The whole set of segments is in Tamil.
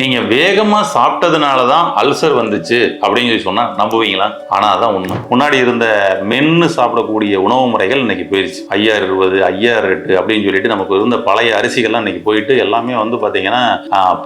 நீங்கள் வேகமாக சாப்பிட்டதுனால தான் அல்சர் வந்துச்சு அப்படின்னு சொல்லி சொன்னால் நம்புவீங்களா? ஆனால் அதான் உண்மை. முன்னாடி இருந்த மென்னு சாப்பிடக்கூடிய உணவு முறைகள் இன்னைக்கு போயிடுச்சு ஐயாயிரம் இருபது ஐயாயிரம் எட்டு அப்படின்னு சொல்லிட்டு நமக்கு இருந்த பழைய அரிசிகள்லாம் இன்னைக்கு போயிட்டு எல்லாமே வந்து பார்த்தீங்கன்னா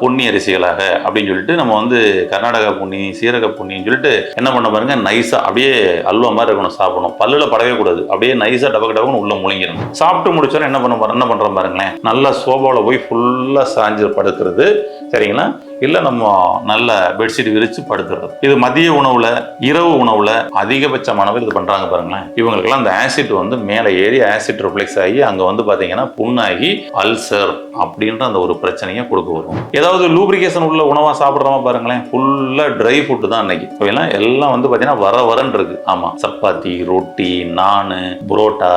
பொன்னி அரிசிகளாக அப்படின்னு சொல்லிட்டு நம்ம வந்து கர்நாடகா பொன்னி சீரக பொன்னின்னு சொல்லிட்டு என்ன பண்ண பாருங்க நைஸாக அப்படியே அல்வா மாதிரி இருக்கணும் சாப்பிடணும். பல்லில் படவே கூடாது. அப்படியே நைஸாக டபக்கு டபக்குன்னு உள்ள முழுங்கிடணும். சாப்பிட்டு முடிச்சோன்னா என்ன பண்ண என்ன பண்ணுறோம் பாருங்களேன். நல்லா சோபாவில் போய் ஃபுல்லாக சாஞ்சு படுக்கிறது. சரிங்களா? இல்லை நம்ம நல்ல பெட்ஷீட் விரிச்சு படுத்துறது. இது மதிய உணவுல இரவு உணவுல அதிகபட்சமானவர் இது பண்றாங்க பாருங்களேன். இவங்களுக்கெல்லாம் அந்த ஆசிட் வந்து மேலே ஏறி ஆசிட் ரிஃப்ளெக்ஸ் ஆகி அங்கே வந்து பார்த்தீங்கன்னா புண்ணாகி அல்சர் அப்படின்ற அந்த ஒரு பிரச்சனையை கொடுக்க வரும். ஏதாவது லூப்ரிகேஷன் உள்ள உணவாக சாப்பிட்றோமா பாருங்களேன். ஃபுல்லாக ட்ரை ஃபுட்டு தான் அன்னைக்கு. எல்லாம் எல்லாம் வந்து பார்த்தீங்கன்னா வர வரன்னு இருக்கு. ஆமாம் சப்பாத்தி ரொட்டி நான் புரோட்டா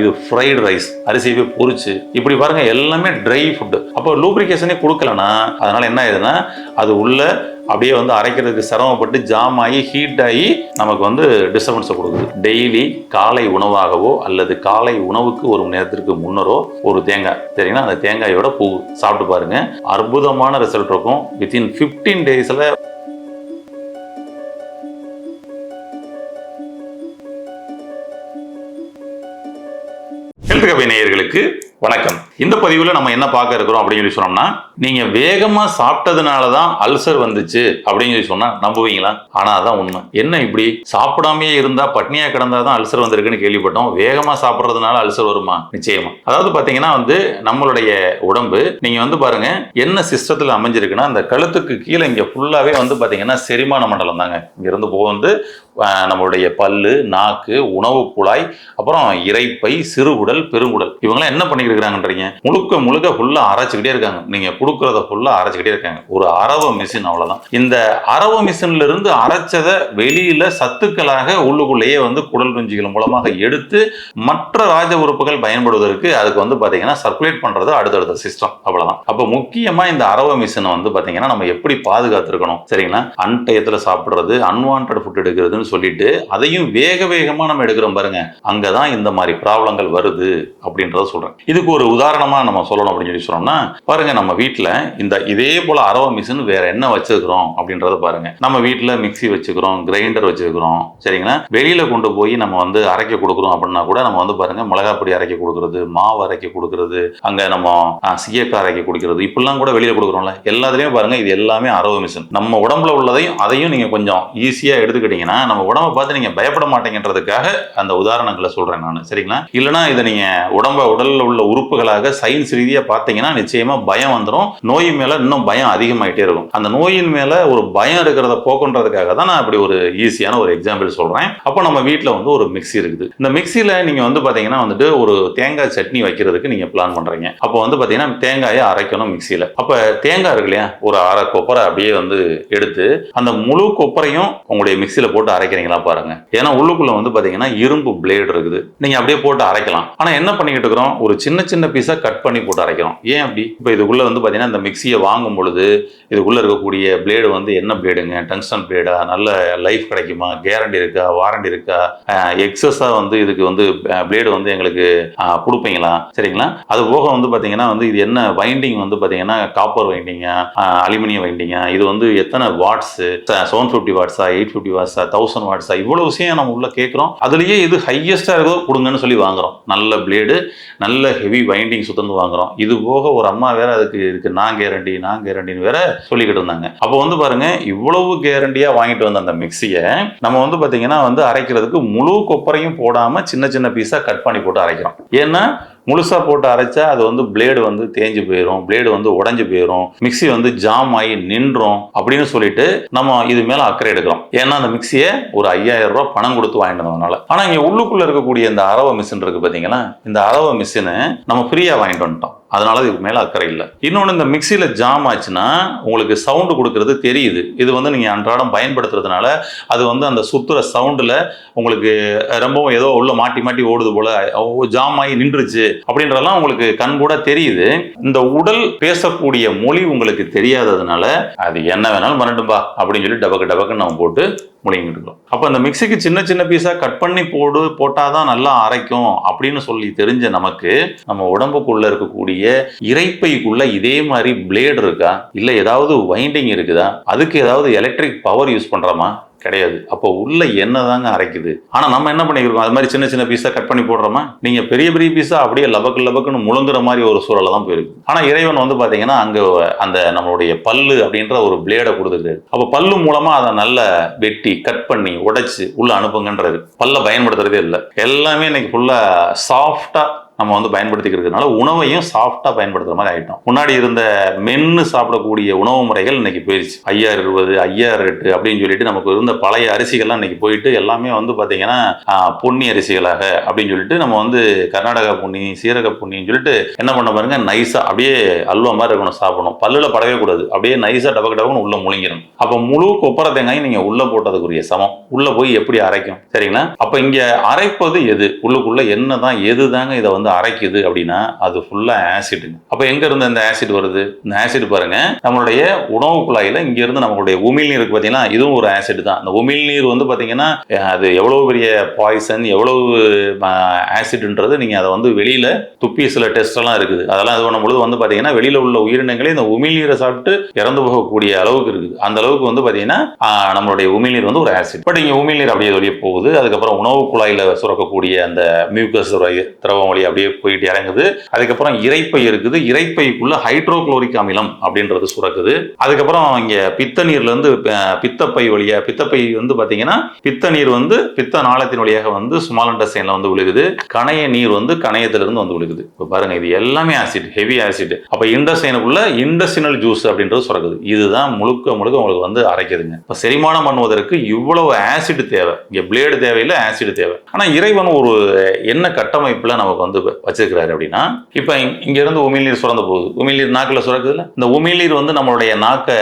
இது ஃப்ரைடு ரைஸ் அரிசியவே பொரிச்சு. இப்படி பாருங்கள் எல்லாமே ட்ரை ஃபுட்டு அப்போ லூப்ரிகேஷனே கொடுக்கலனா அதனால் என்ன ஆயிடுதுன்னா அது உள்ள அப்படியே வந்து அரைக்கிறதுக்கு சிரமப்பட்டு ஜாம் ஆகி ஹீட் ஆகி நமக்கு வந்து டிஸ்டர்பன்ஸை கொடுக்குது. டெய்லி காலை உணவாகவோ அல்லது காலை உணவுக்கு ஒரு மணி நேரத்திற்கு முன்னரோ ஒரு தேங்காய். சரிங்களா? அந்த தேங்காயோட பூ சாப்பிட்டு பாருங்க. அற்புதமான ரிசல்ட் இருக்கும். வித்தின் ஃபிஃப்டீன் டேஸில் ஹெல்த் கபை நேயர்களுக்கு வணக்கம். இந்த பதிவில் நம்ம என்ன பார்க்க இருக்கிறோம் அப்படின்னு சொல்லி சொன்னோம்னா நீங்க வேகமா சாப்பிட்டதுனால தான் அல்சர் வந்துச்சு அப்படின்னு சொல்லி சொன்னா நம்புவீங்களா? ஆனா அதான் உண்மை. என்ன இப்படி? சாப்பிடாமையே இருந்தா பட்னியா கிடந்தா தான் அல்சர் வந்திருக்குன்னு கேள்விப்பட்டோம். வேகமா சாப்பிட்றதுனால அல்சர் வருமா? நிச்சயமா. அதாவது பாத்தீங்கன்னா வந்து நம்மளுடைய உடம்பு நீங்க வந்து பாருங்க என்ன சிஸ்டத்தில் அமைஞ்சிருக்குன்னா அந்த கழுத்துக்கு கீழே இங்க ஃபுல்லாவே வந்து பாத்தீங்கன்னா செரிமான மண்டலம் தாங்க. இங்க போக வந்து நம்மளுடைய பல்லு நாக்கு உணவு குழாய் அப்புறம் இறைப்பை சிறுகுடல் பெருங்குடல். இவங்களாம் என்ன பண்ணிட்டு இருக்கிறாங்கன்றீங்க? முழுக்க முழுக்க ஃபுல்லா அரைச்சுக்கிட்டே இருக்காங்க. நீங்க கொடுக்கறத ஃபுல்லா அரைச்சுக்கிட்டே இருக்காங்க. ஒரு அரவ மிஷின் அவ்வளவுதான். இந்த அரவ மிஷின்ல இருந்து அரைச்சதை வெளியில சத்துக்களாக உள்ளுக்குள்ளேயே வந்து குடல் குஞ்சிகள் மூலமாக எடுத்து மற்ற ராஜ உறுப்புகள் பயன்படுவதற்கு அதுக்கு வந்து பாத்தீங்கன்னா சர்க்குலேட் பண்றது அடுத்தடுத்த சிஸ்டம் அவ்வளவுதான். அப்ப முக்கியமா இந்த அரவ மிஷினை வந்து பாத்தீங்கன்னா நம்ம எப்படி பாதுகாத்துருக்கணும்? சரிங்களா? அன்டயத்துல சாப்பிடுறது அன்வான்ட் ஃபுட் எடுக்கிறதுன்னு சொல்லிட்டு அதையும் வேக வேகமா நம்ம எடுக்கிறோம் பாருங்க. அங்கதான் இந்த மாதிரி ப்ராப்ளங்கள் வருது அப்படின்றத சொல்றேன். இதுக்கு ஒரு உதாரணம் நம்ம சொல்லணும் அப்படின்னு சொல்லி சொன்னோம்னா பாருங்க நம்ம வீட்டில் இந்த இதே போல அரவ மிஷின் வேற என்ன வச்சிருக்கிறோம் அப்படின்றத பாருங்க. நம்ம வீட்டில் மிக்ஸி வச்சுக்கிறோம் கிரைண்டர் வச்சிருக்கிறோம் சரிங்களா? வெளியில கொண்டு போய் நம்ம வந்து அரைக்க கொடுக்குறோம் அப்படின்னா கூட நம்ம வந்து பாருங்க மிளகா பொடி அரைக்க கொடுக்கறது மாவு அரைக்க கொடுக்கறது அங்க நம்ம அஹ், சீயக்காய் அரைக்க கொடுக்கறது இப்படிலாம் கூட வெளியில கொடுக்குறோம்ல. எல்லாத்துலயும் பாருங்க இது எல்லாமே அரவ மிஷின். நம்ம உடம்புல உள்ளதையும் அதையும் நீங்க கொஞ்சம் ஈஸியா எடுத்துக்கிட்டீங்கன்னா நம்ம உடம்பை பார்த்து நீங்க பயப்பட மாட்டேங்கிறதுக்காக அந்த உதாரணங்களை சொல்றேன் நான் சரிங்களா? இல்லைன்னா இதை நீங்க உடம்ப உடல்ல உள்ள உறுப்புகளாக சயின்ஸ் ரீதியா பார்த்தீங்கன்னா நிச்சயமா பயம் வந்துடும் நோய் மேல இன்னும் பயம் அதிகமாயிட்டே இருக்கும். அந்த நோயின் மேல ஒரு பயம் இருக்கிறத போக்குன்றதுக்காக தான் நான் இப்படி ஒரு ஈஸியான ஒரு எக்ஸாம்பிள் சொல்றேன். அப்போ நம்ம வீட்டில் வந்து ஒரு மிக்ஸி இருக்குது. இந்த மிக்ஸியில் நீங்க வந்து பாத்தீங்கன்னா வந்துட்டு ஒரு தேங்காய் சட்னி வைக்கிறதுக்கு நீங்க பிளான் பண்றீங்க. அப்போ வந்து பாத்தீங்கன்னா தேங்காயை அரைக்கணும் மிக்சியில அப்ப தேங்காய் இருக்கு இல்லையா? ஒரு அரை கொப்பரை அப்படியே வந்து எடுத்து அந்த முழு கொப்பரையும் உங்களுடைய மிக்ஸியில் போட்டு அரைக்கிறீங்களா பாருங்க. ஏன்னா உள்ளுக்குள்ள வந்து பாத்தீங்கன்னா இரும்பு பிளேடு இருக்குது. நீங்க அப்படியே போட்டு அரைக்கலாம். ஆனா என்ன பண்ணிக்கிட்டு இருக்கிறோம்? ஒரு சின்ன சின்ன பீஸ் கட் பண்ணி போட்டு அரைக்கிறோம் ஏன் அப்படி? இப்போ இதுக்குள்ளே வந்து பார்த்தீங்கன்னா இந்த மிக்ஸியை வாங்கும் பொழுது இதுக்குள்ளே இருக்கக்கூடிய பிளேடு வந்து என்ன பிளேடுங்க டங்ஸ்டன் பிளேடா நல்ல லைஃப் கிடைக்குமா? கேரண்டி இருக்கா? வாரண்டி இருக்கா? எக்ஸஸாக வந்து இதுக்கு வந்து பிளேடு வந்து எங்களுக்கு கொடுப்பீங்களா? சரிங்களா? அது போக வந்து பார்த்தீங்கன்னா வந்து இது என்ன வைண்டிங் வந்து பார்த்தீங்கன்னா காப்பர் வைண்டிங்கா அலுமினியம் வைண்டிங்கா இது வந்து எத்தனை வாட்ஸ் செவன் ஃபிஃப்டி வாட்ஸா எயிட் ஃபிஃப்டி வாட்ஸா தௌசண்ட் வாட்ஸா இவ்வளோ விஷயம் நம்ம உள்ள கேட்குறோம் அதுலேயே இது ஹையஸ்ட்டாக இருக்கோ கொடுங்கன்னு சொல்லி வாங்குறோம். நல்ல பிளேடு நல்ல ஹெவி வைண்டிங் சுத்தந்து வாங்குறோம். இது போக ஒரு அம்மா வேற அதுக்கு இதுக்கு நான் கேரண்டி நான் கேரண்டின்னு வேற சொல்லிக்கிட்டு இருந்தாங்க. அப்போ வந்து பாருங்க இவ்வளவு கேரண்டியா வாங்கிட்டு வந்த அந்த மிக்ஸியை நம்ம வந்து பாத்தீங்கன்னா வந்து அரைக்கிறதுக்கு முழு கொப்பரையும் போடாம சின்ன சின்ன பீஸா கட் பண்ணி போட்டு அரைக்கிறோம். ஏன்னா முழுசாக போட்டு அரைச்சா அது வந்து பிளேடு வந்து தேஞ்சு போயிடும் பிளேடு வந்து உடஞ்சி போயிடும் மிக்ஸி வந்து ஜாம் ஆகி நின்றோம் அப்படின்னு சொல்லிட்டு நம்ம இது மேல அக்கறை எடுக்கிறோம் ஏன்னா அந்த மிக்ஸியை ஒரு ஐயாயிரம் ரூபாய் பணம் கொடுத்து வாங்கிட்டு வந்ததுனால. ஆனா இங்க உள்ளுக்குள்ள இருக்கக்கூடிய இந்த அரவ மிஷின் இருக்கு பார்த்தீங்கன்னா இந்த அரவ மிஷினை நம்ம ஃப்ரீயா வாங்கிட்டு வந்துட்டோம். அதனால இதுக்கு மேலே அக்கறை இல்லை. இன்னொன்று இந்த மிக்சியில் ஜாம் ஆச்சுன்னா உங்களுக்கு சவுண்டு கொடுக்கறது தெரியுது. இது வந்து நீங்கள் அன்றாடம் பயன்படுத்துறதுனால அது வந்து அந்த சுற்றுற சவுண்டில் உங்களுக்கு ரொம்பவும் ஏதோ உள்ள மாட்டி மாட்டி ஓடுது போல ஓ, ஜாம் ஆகி நின்றுச்சு அப்படின்றதெல்லாம் உங்களுக்கு கண் கூட தெரியுது. இந்த உடல் பேசக்கூடிய மொழி உங்களுக்கு தெரியாததுனால அது என்ன வேணாலும் பண்ணட்டும்பா அப்படின்னு சொல்லி டபக்கு டபக்குன்னு நம்ம போட்டு முழுங்கிட்டு அப்போ அந்த மிக்சிக்கு சின்ன சின்ன பீஸாக கட் பண்ணி போடு போட்டால் தான் நல்லா அரைக்கும் அப்படின்னு சொல்லி தெரிஞ்ச நமக்கு நம்ம உடம்புக்குள்ளே இருக்கக்கூடிய இறைப்பைக்குள்ளே இதே மாதிரி பிளேடு இருக்கா? இல்லை ஏதாவது வைண்டிங் இருக்குதா? அதுக்கு ஏதாவது எலக்ட்ரிக் பவர் யூஸ் பண்ணுறோமா கிடையாது. அப்போ உள்ள என்ன தாங்க அரைக்குது? ஆனா நம்ம என்ன பண்ணிக்கிறோம் அது மாதிரி சின்ன சின்ன பீஸா கட் பண்ணி போடுறோமா? நீங்க பெரிய பெரிய பீஸா அப்படியே லபக்கு லபக்குன்னு முழுங்குற மாதிரி ஒரு சூழல தான் போயிருக்கு. ஆனா இறைவன் வந்து பாத்தீங்கன்னா அங்க அந்த நம்மளுடைய பல்லு அப்படின்ற ஒரு பிளேடை கொடுத்துருக்காரு. அப்போ பல்லு மூலமா அதை நல்ல வெட்டி கட் பண்ணி உடைச்சு உள்ள அனுப்புங்கன்றது. பல்ல பயன்படுத்துறதே இல்லை. எல்லாமே இன்னைக்கு ஃபுல்லா சாஃப்டா நம்ம வந்து பயன்படுத்திக்கிறதுனால உணவையும் சாஃப்டாக பயன்படுத்துகிற மாதிரி ஆகிட்டோம் முன்னாடி இருந்த மென்னு சாப்பிடக்கூடிய உணவு முறைகள் இன்னைக்கு போயிடுச்சு ஐயாயிரம் இருபது ஐயாயிரம் எட்டு அப்படின்னு சொல்லிட்டு நமக்கு இருந்த பழைய அரிசிகள்லாம் இன்னைக்கு போயிட்டு எல்லாமே வந்து பார்த்திங்கன்னா பொன்னி அரிசிகளாக அப்படின்னு சொல்லிட்டு நம்ம வந்து கர்நாடகா பொன்னி சீரக பொன்னின்னு சொல்லிட்டு என்ன பண்ண பாருங்க நைஸாக அப்படியே அல்வா மாதிரி இருக்கணும் சாப்பிடணும். பல்லில் படவே கூடாது. அப்படியே நைஸாக டபக்கு டபக்குன்னு உள்ளே முழுங்கிடணும். அப்போ முழு கொப்பரை தேங்காயும் நீங்கள் உள்ளே போட்டதுக்குரிய சமம். உள்ளே போய் எப்படி அரைக்கும்? சரிங்களா? அப்போ இங்கே அரைப்பது எது? உள்ளுக்குள்ளே என்ன தான் எது தாங்க இதை வந்து அரைக்குது அப்படின்னா அது ஃபுல்லாக ஆசிடுங்க அப்போ எங்கேருந்து இந்த ஆசிட் வருது? இந்த ஆசிட் பாருங்க நம்மளுடைய உணவு குழாயில் இங்கேருந்து நம்மளுடைய உமிழ்நீருக்கு பார்த்தீங்கன்னா இதுவும் ஒரு ஆசிட் தான். அந்த உமிழ்நீர் வந்து பார்த்தீங்கன்னா அது எவ்வளோ பெரிய பாய்சன் எவ்வளவு ஆசிட்ன்றது நீங்கள் அதை வந்து வெளியில் துப்பி சில டெஸ்டெல்லாம் இருக்குது. அதெல்லாம் இது பண்ணும்பொழுது வந்து பார்த்தீங்கன்னா வெளியில் உள்ள உயிரினங்களே இந்த உமிழ்நீரை சாப்பிட்டு இறந்து போகக்கூடிய அளவுக்கு இருக்குது. அந்த அளவுக்கு வந்து பார்த்தீங்கன்னா நம்மளுடைய உமிழ்நீர் வந்து ஒரு ஆசிட் பட் இங்க உமிழ்நீர் அப்படியே வெளியே போகுது. அதுக்கப்புறம் உணவு குழாயில் சுரக்கக்கூடிய அந்த மியூக்கஸ் திரவம் வழி அப்படியே போயிட்டு இறங்குது. அதுக்கப்புறம் இறைப்பை இருக்குது. இறைப்பைக்குள்ள ஹைட்ரோகுளோரிக் அமிலம் அப்படின்றது சுரக்குது. அதுக்கப்புறம் இங்க பித்த நீர்ல இருந்து பித்தப்பை வழியாக பித்தப்பை வந்து பாத்தீங்கன்னா பித்த நீர் வந்து பித்த நாளத்தின் வழியாக வந்து ஸ்மால் வந்து விழுகுது. கணைய நீர் வந்து கணையத்திலிருந்து வந்து விழுகுது. இப்போ பாருங்க இது எல்லாமே ஆசிட் ஹெவி ஆசிட் அப்ப இண்டசைனுக்குள்ள இண்டசினல் ஜூஸ் அப்படின்றது சுரக்குது. இதுதான் முழுக்க முழுக்க உங்களுக்கு வந்து அரைக்குதுங்க. இப்ப செரிமானம் பண்ணுவதற்கு இவ்வளவு ஆசிட் தேவை. இங்க பிளேடு தேவையில்லை ஆசிட் தேவை. ஆனா இறைவன் ஒரு என்ன கட்டமைப்புல நமக்கு வந்து வச்சிருக்கிறாரு அப்படின்னா இப்ப இங்கேருந்து உமிழ்நீர் சுரந்து போகுது. உமிழ்நீர் நாக்கில் சுரக்குதுல. இந்த உமிழ்நீர் வந்து நம்மளுடைய நாக்கை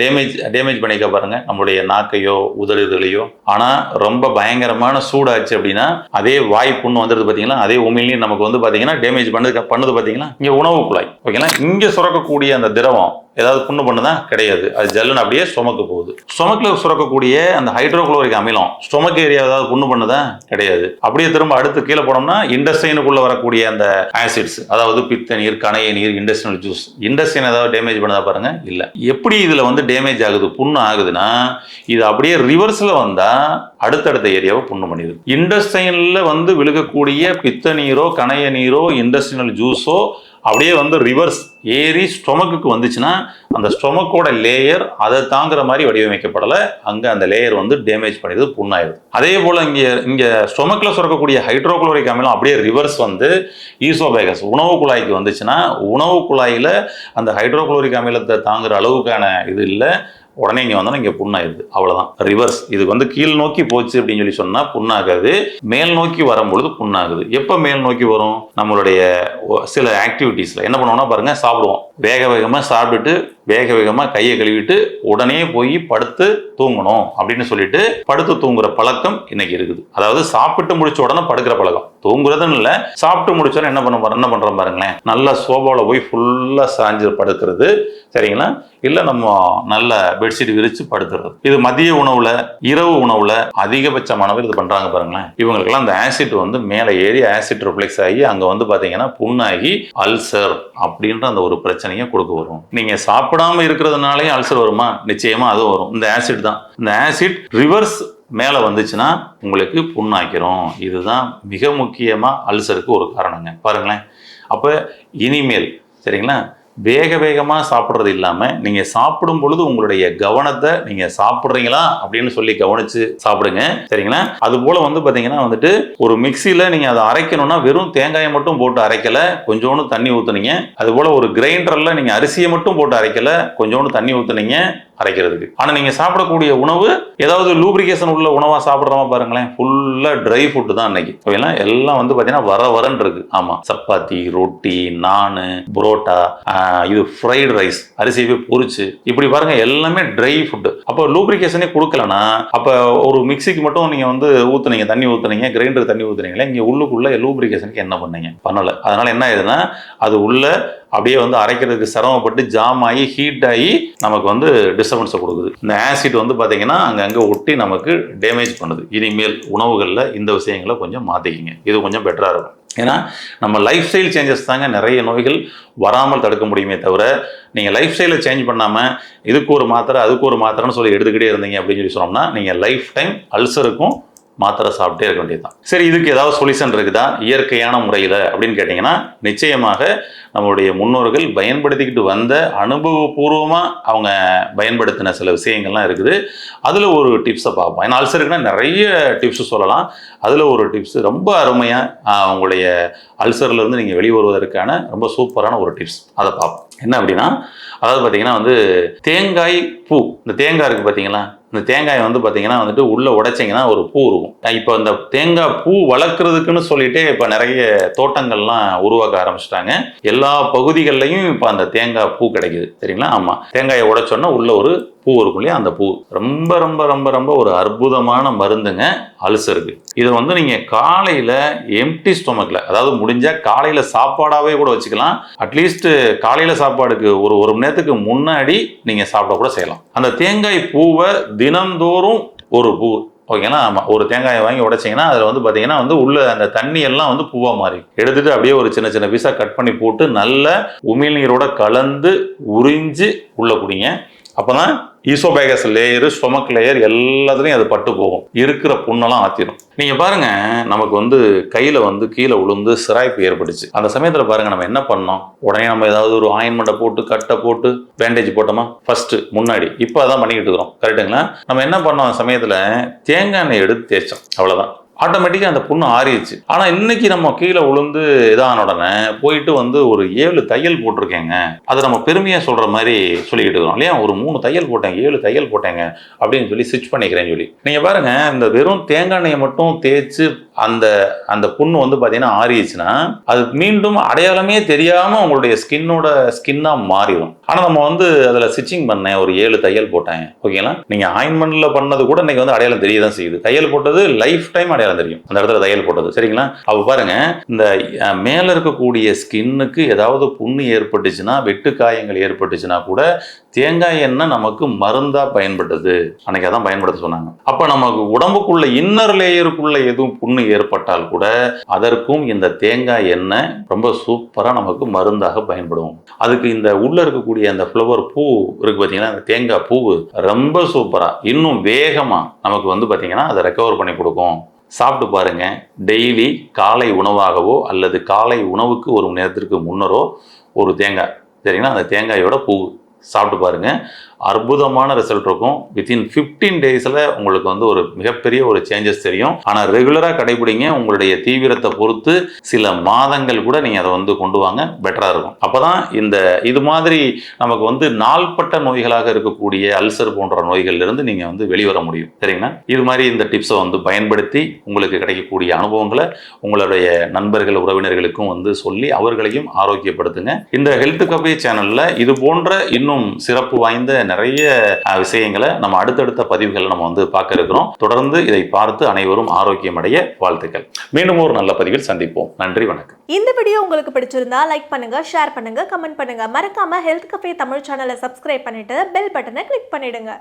டேமேஜ் டேமேஜ் பண்ணிக்க பாருங்க. நம்மளுடைய நாக்கையோ உதடுதலையோ ஆனா ரொம்ப பயங்கரமான சூடாச்சு அப்படின்னா அதே வாய் புண்ணு வந்துடுது பாத்தீங்களா? அதே உமிழ்நீர் நமக்கு வந்து பாத்தீங்கன்னா டேமேஜ் பண்ணுது பண்ணுது பாத்தீங்களா? இங்க உணவு குழாய். ஓகேங்களா? இங்க சுரக்கக்கூடிய அந்த திரவம் ஏதாவது புண்ணு பண்ணுதான் கிடையாது. அது ஜல்லுன்னு அப்படியே ஸ்டொமக்கு போகுது. ஸ்டொமக்கில் சுரக்கக்கூடிய அந்த ஹைட்ரோகுளோரிக் அமிலம் ஸ்டொமக் ஏரியா ஏதாவது புண்ணு பண்ணுதான் கிடையாது. அப்படியே திரும்ப அடுத்து கீழே போனோம்னா இண்டஸ்டைனுக்குள்ள வரக்கூடிய அந்த ஆசிட்ஸ் அதாவது பித்த நீர் கணைய நீர் இண்டஸ்ட்ரியல் ஜூஸ் இண்டஸ்ட்ரியன் ஏதாவது டேமேஜ் பண்ணதா பாருங்க? இல்லை. எப்படி இதில் வந்து டேமேஜ் ஆகுது புண்ணு ஆகுதுன்னா இது அப்படியே ரிவர்ஸில் வந்தால் அடுத்தடுத்த ஏரியாவை புண்ணு பண்ணிடுது இண்டஸ்டைனில் வந்து விழுகக்கூடிய பித்த நீரோ கணைய நீரோ இண்டஸ்ட்ரியல் ஜூஸோ அப்படியே வந்து ரிவர்ஸ் ஏறி ஸ்டொமக்குக்கு வந்துச்சுன்னா அந்த ஸ்டொமக்கோட லேயர் அதை தாங்குற மாதிரி வடிவமைக்கப்படலை. அங்கே அந்த லேயர் வந்து டேமேஜ் பண்ணிடுது புண்ணாயிருது அதே போல் இங்கே இங்கே ஸ்டொமக்கில் சுரக்கக்கூடிய ஹைட்ரோக்ளோரிக் அமிலம் அப்படியே ரிவர்ஸ் வந்து ஈசோபேகஸ் உணவு குழாய்க்கு வந்துச்சுன்னா உணவு குழாயில் அந்த ஹைட்ரோக்ளோரிக் அமிலத்தை தாங்குற அளவுக்கான இது இல்லை. உடனே இங்கே வந்தோன்னா இங்கே புண்ணாயிருது. அவ்வளோதான் ரிவர்ஸ் இதுக்கு வந்து கீழ் நோக்கி போச்சு அப்படின்னு சொல்லி சொன்னால் புண்ணாகாது. மேல் நோக்கி வரும்பொழுது புண்ணாகுது. எப்போ மேல் நோக்கி வரும்? நம்மளுடைய சில ஆக்டிவிட்டீஸில் என்ன பண்ணுவோம்னா பாருங்க சாப்பிடுவோம். வேக வேகமாக சாப்பிட்டுட்டு வேக வேகமாக கையை கழுவிட்டு உடனே போய் படுத்து தூங்கணும் அப்படின்னு சொல்லிட்டு படுத்து தூங்குற பழக்கம் இன்னைக்கு இருக்குது. அதாவது சாப்பிட்டு முடிச்ச உடனே படுக்கிற பழக்கம். தூங்குறதுன்னு இல்லை சாப்பிட்டு முடிச்ச என்ன பண்ண என்ன பண்ணுறோம் பாருங்களேன். நல்லா சோபாவில் போய் ஃபுல்லாக சாஞ்சு படுக்கிறது. சரிங்களா? இல்லை நம்ம நல்ல பெட்ஷீட் விரிச்சு படுத்துறது. இது மதிய உணவுல இரவு உணவுல அதிகபட்சமானவர் இது பண்றாங்க பாருங்களேன். இவங்களுக்கெல்லாம் அந்த ஆசிட் வந்து மேலே ஏறி ஆசிட் ரிஃப்ளெக்ஸ் ஆகி அங்கே வந்து பார்த்தீங்கன்னா புண்ணாகி அல்சர் அப்படின்ற அந்த ஒரு பிரச்சனை பிரச்சனையை கொடுக்க வரும். நீங்க சாப்பிடாம இருக்கிறதுனாலே அல்சர் வருமா? நிச்சயமா அதுவும் வரும். இந்த ஆசிட் தான். இந்த ஆசிட் ரிவர்ஸ் மேலே வந்துச்சுன்னா உங்களுக்கு புண்ணாக்கிறோம் இதுதான் மிக முக்கியமாக அல்சருக்கு ஒரு காரணங்க. பாருங்களேன். அப்போ இனிமேல் சரிங்களா? வேக வேகமாக சாப்பிட்றது இல்லாமல் நீங்கள் சாப்பிடும் பொழுது உங்களுடைய கவனத்தை நீங்கள் சாப்பிட்றீங்களா அப்படின்னு சொல்லி கவனித்து சாப்பிடுங்க. சரிங்களா? அது போல் வந்து பார்த்தீங்கன்னா வந்துட்டு ஒரு மிக்சியில் நீங்கள் அதை அரைக்கணும்னா வெறும் தேங்காயை மட்டும் போட்டு அரைக்கலை கொஞ்சோண்டு தண்ணி ஊற்றுனீங்க அது போல் ஒரு கிரைண்டரில் நீங்கள் அரிசியை மட்டும் போட்டு அரைக்கலை கொஞ்சோண்டு தண்ணி ஊற்றுனீங்க அரைக்கிறதுக்கு. ஆனால் நீங்கள் சாப்பிடக்கூடிய உணவு ஏதாவது லூப்ரிகேஷன் உள்ள உணவாக சாப்பிட்றோமா பாருங்களேன் ஃபுல்லாக ட்ரை ஃபுட்டு தான் அன்னைக்கு. ஓகேங்களா? எல்லாம் வந்து பார்த்தீங்கன்னா வர வரன் இருக்கு. ஆமாம் சப்பாத்தி ரொட்டி நான் புரோட்டா இது ஃப்ரைடு ரைஸ் அரிசியவே பொரிச்சு. இப்படி பாருங்க எல்லாமே ட்ரை ஃபுட்டு அப்போ லூப்ரிகேஷனே கொடுக்கலனா அப்போ ஒரு மிக்சிக்கு மட்டும் நீங்கள் வந்து ஊற்றுனீங்க தண்ணி ஊற்றுனீங்க கிரைண்டர் தண்ணி ஊற்றுனீங்களே இங்கே உள்ளுக்குள்ளே லூப்ரிகேஷனுக்கு என்ன பண்ணீங்க? பண்ணலை. அதனால் என்ன ஆயிடுதுன்னா அது உள்ள அப்படியே வந்து அரைக்கிறதுக்கு சிரமப்பட்டு ஜாம் ஆகி ஹீட் ஆகி நமக்கு வந்து டிஸ்டர்பன்ஸை கொடுக்குது. இந்த ஆசிட் வந்து பார்த்தீங்கன்னா அங்கங்கே ஒட்டி நமக்கு டேமேஜ் பண்ணுது. இனிமேல் உணவுகளில் இந்த விஷயங்களை கொஞ்சம் மாற்றிக்கிங்க இது கொஞ்சம் பெட்டராக இருக்கும். ஏன்னா நம்ம லைஃப் ஸ்டைல் சேஞ்சஸ் தாங்க நிறைய நோய்கள் வராமல் தடுக்க முடியுமே தவிர நீங்கள் லைஃப் ஸ்டைலை சேஞ்ச் பண்ணாமல் இதுக்கு ஒரு மாத்திரை அதுக்கு ஒரு மாத்திரைன்னு சொல்லி எடுத்துக்கிட்டே இருந்தீங்க அப்படின்னு சொல்லி சொன்னோம்னா நீங்கள் லைஃப் டைம் அல்சருக்கும் மாத்திரை சாப்பிட்டே இருக்க வேண்டியதுதான். சரி இதுக்கு ஏதாவது சொல்யூஷன் இருக்குதா? இயற்கையான முறையில் அப்படின்னு கேட்டிங்கன்னா நிச்சயமாக நம்மளுடைய முன்னோர்கள் பயன்படுத்திக்கிட்டு வந்த அனுபவபூர்வமாக அவங்க பயன்படுத்தின சில விஷயங்கள்லாம் இருக்குது. அதில் ஒரு டிப்ஸை பார்ப்போம். ஏன்னா அல்சருக்குன்னா நிறைய டிப்ஸ் சொல்லலாம். அதில் ஒரு டிப்ஸ் ரொம்ப அருமையாக அவங்களுடைய அல்சர்லேருந்து நீங்கள் வெளிவருவதற்கான ரொம்ப சூப்பரான ஒரு டிப்ஸ் அதை பார்ப்போம். என்ன அப்படின்னா அதாவது பார்த்தீங்கன்னா வந்து தேங்காய் பூ. இந்த தேங்காய் இருக்குது பார்த்தீங்களா? இந்த தேங்காயை வந்து பார்த்தீங்கன்னா வந்துட்டு உள்ளே உடைச்சிங்கன்னா ஒரு பூ இருக்கும். இப்போ இந்த தேங்காய் பூ வளர்க்குறதுக்குன்னு சொல்லிட்டு இப்போ நிறைய தோட்டங்கள்லாம் உருவாக்க ஆரம்பிச்சிட்டாங்க. எல்லா பகுதிகள்லையும் இப்போ அந்த தேங்காய் பூ கிடைக்குது. சரிங்களா? ஆமாம் தேங்காயை உடைச்சோன்னா உள்ள ஒரு பூ இருக்கும் இல்லையா? அந்த பூ. ரொம்ப ரொம்ப ரொம்ப ரொம்ப ஒரு அற்புதமான மருந்துங்க அல்சருக்கு. இதை வந்து நீங்கள் காலையில் எம்டி ஸ்டொமக்கில் அதாவது முடிஞ்சால் காலையில் சாப்பாடாகவே கூட வச்சுக்கலாம். அட்லீஸ்ட் காலையில் சாப்பாடுக்கு ஒரு ஒரு மணி நேரத்துக்கு முன்னாடி நீங்கள் சாப்பிட கூட செய்யலாம். அந்த தேங்காய் பூவை தினந்தோறும் ஒரு பூ. ஓகேங்களா? ஆமாம் ஒரு தேங்காயை வாங்கி உடைச்சிங்கன்னா அதில் வந்து பார்த்தீங்கன்னா வந்து உள்ள அந்த தண்ணி எல்லாம் வந்து பூவாக மாறி எடுத்துட்டு அப்படியே ஒரு சின்ன சின்ன பீஸாக கட் பண்ணி போட்டு நல்ல உமிழ்நீரோட கலந்து உறிஞ்சு உள்ளே குடிங்க. அப்போ தான் ஈசோபேகஸ் லேயரு ஸ்டொமக் லேயர் எல்லாத்துலேயும் அது பட்டு போகும். இருக்கிற புண்ணெல்லாம் ஆற்றிடும் நீங்கள் பாருங்கள் நமக்கு வந்து கையில் வந்து கீழே விழுந்து சிராய்ப்பு ஏற்பட்டுச்சு. அந்த சமயத்தில் பாருங்கள் நம்ம என்ன பண்ணோம்? உடனே நம்ம ஏதாவது ஒரு ஆயின்மெண்ட்டை போட்டு கட்டை போட்டு பேண்டேஜ் போட்டோமா? ஃபஸ்ட்டு முன்னாடி. இப்போ அதான் பண்ணிக்கிட்டு இருக்கிறோம். கரெக்டுங்களா நம்ம என்ன பண்ணோம் அந்த சமயத்தில்? தேங்காய் எண்ணெய் எடுத்து தேய்ச்சோம். அவ்வளோதான் ஆட்டோமேட்டிக்காக அந்த புண்ணு ஆறிடுச்சு. ஆனால் இன்னைக்கு நம்ம கீழே விழுந்து இதான உடனே போயிட்டு வந்து ஒரு ஏழு தையல் போட்டிருக்கேங்க. அதை நம்ம பெருமையாக சொல்கிற மாதிரி சொல்லிக்கிட்டு இருக்கிறோம். இல்லையா? ஒரு மூணு தையல் போட்டேங்க ஏழு தையல் போட்டேங்க அப்படின்னு சொல்லி ஸ்டிச் பண்ணிக்கிறேன்னு சொல்லி. நீங்கள் பாருங்கள் இந்த வெறும் தேங்காய் எண்ணெயை மட்டும் தேய்ச்சி அந்த அந்த புண்ணு வந்து பார்த்தீங்கன்னா ஆறிடுச்சுன்னா அது மீண்டும் அடையாளமே தெரியாமல் உங்களுடைய ஸ்கின்னோட ஸ்கின்னாக மாறிடும் ஆனால் நம்ம வந்து அதில் ஸ்டிச்சிங் பண்ணேன். ஒரு ஏழு தையல் போட்டேன். ஓகேங்களா நீங்கள் ஆயின்மெண்ட்டில் பண்ணது கூட இன்னைக்கு வந்து அடையாளம் தெரிய தான் செய்யுது. தையல் போட்டது லைஃப் டைம் அடையாளம் தெரியும். அந்த இடத்துல தையல் போட்டது. சரிங்களா? அப்போ பாருங்க. இந்த மேலே இருக்கக்கூடிய ஸ்கின்னுக்கு ஏதாவது புண்ணு ஏற்பட்டுச்சுன்னா வெட்டு காயங்கள் ஏற்பட்டுச்சுன்னா கூட தேங்காய் எண்ணெய் நமக்கு மருந்தாக பயன்பட்டது அன்னைக்கு அதான் பயன்படுத்த சொன்னாங்க. அப்போ நமக்கு உடம்புக்குள்ள இன்னர் லேயருக்குள்ள எதுவும் புண்ணு ஏற்பட்டால் கூட அதற்கும் இந்த தேங்காய் எண்ணெய் ரொம்ப சூப்பராக நமக்கு மருந்தாக பயன்படும். அதுக்கு இந்த உள்ளே இருக்கக்கூடிய அந்த ஃப்ளவர் பூ இருக்கு பார்த்தீங்கன்னா அந்த தேங்காய் பூவு ரொம்ப சூப்பராக இன்னும் வேகமாக நமக்கு வந்து பார்த்தீங்கன்னா அதை ரெக்கவர் பண்ணி கொடுக்கும். சாப்பிட்டு பாருங்க. டெய்லி காலை உணவாகவோ அல்லது காலை உணவுக்கு ஒரு மணி நேரத்திற்கு முன்னரோ ஒரு தேங்காய் சரிங்களா? அந்த தேங்காயோட பூ சாப்பிட்டு பாருங்க. அற்புதமான ரிசல்ட் இருக்கும். வித்தின் ஃபிஃப்டீன் டேஸில் உங்களுக்கு வந்து ஒரு மிகப்பெரிய ஒரு சேஞ்சஸ் தெரியும். ஆனால் ரெகுலராக கடைபிடிங்க. உங்களுடைய தீவிரத்தை பொறுத்து சில மாதங்கள் கூட நீங்கள் அதை வந்து கொண்டு வாங்க பெட்டராக இருக்கும். அப்போ தான் இந்த இது மாதிரி நமக்கு வந்து நாள்பட்ட நோய்களாக இருக்கக்கூடிய அல்சர் போன்ற நோய்கள்லேருந்து நீங்கள் வந்து வெளிவர முடியும். சரிங்களா? இது மாதிரி இந்த டிப்ஸை வந்து பயன்படுத்தி உங்களுக்கு கிடைக்கக்கூடிய அனுபவங்களை உங்களுடைய நண்பர்கள் உறவினர்களுக்கும் வந்து சொல்லி அவர்களையும் ஆரோக்கியப்படுத்துங்க. இந்த ஹெல்த் கபே சேனலில் இது போன்ற இன்னும் சிறப்பு வாய்ந்த நிறைய விஷயங்களை நம்ம அடுத்தடுத்த பதிவுகளை நம்ம வந்து பார்க்க இருக்கிறோம் தொடர்ந்து இதை பார்த்து அனைவரும் ஆரோக்கியமடைய வாழ்த்துக்கள். மீண்டும் ஒரு நல்ல பதிவில் சந்திப்போம். நன்றி வணக்கம். இந்த வீடியோ உங்களுக்கு பிடிச்சிருந்தா லைக் பண்ணுங்க ஷேர் பண்ணுங்க கமெண்ட் பண்ணுங்க. மறக்காம ஹெல்த் கஃபே தமிழ் சேனலை சப்ஸ்கிரைப் பண்ணிட்டு பெல் பட்டனை கிளிக் பண்ணிடுங்க.